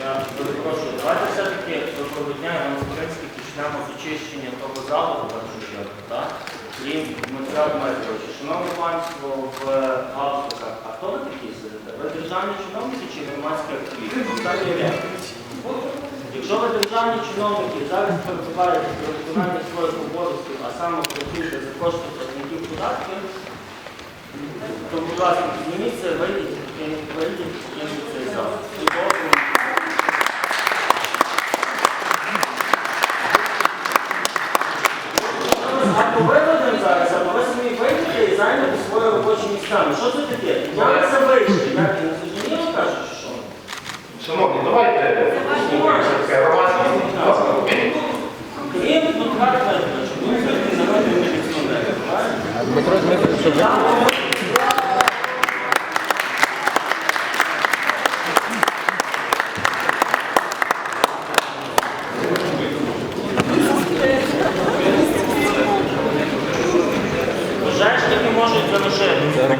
Перепрошую, давайте все-таки доброго дня, Іван Український, почнемо з очищення того залу, в першу чергу, так? Крім Дмитра Дмитровича. Шановне панство в галстуках, а хто ви такі сидите? Ви державні чиновники чи громадські активісти? Якщо ви державні чиновники зараз перебуваєте при виконанні своїх обов'язків, а саме працюєте за кошти платників податків, то, будь ласка, підніміться, вийдіть, вийдіть, покиньте займете свої робочі місця. Ну що це таке? Як це вийшло? Як я не зрозуміло кажу, чи що? Шановні, давайте громадське. Крім Дмитра Дмитровича, ви все-таки народний правильно? Дмитро Дмитрович, Запрошують за.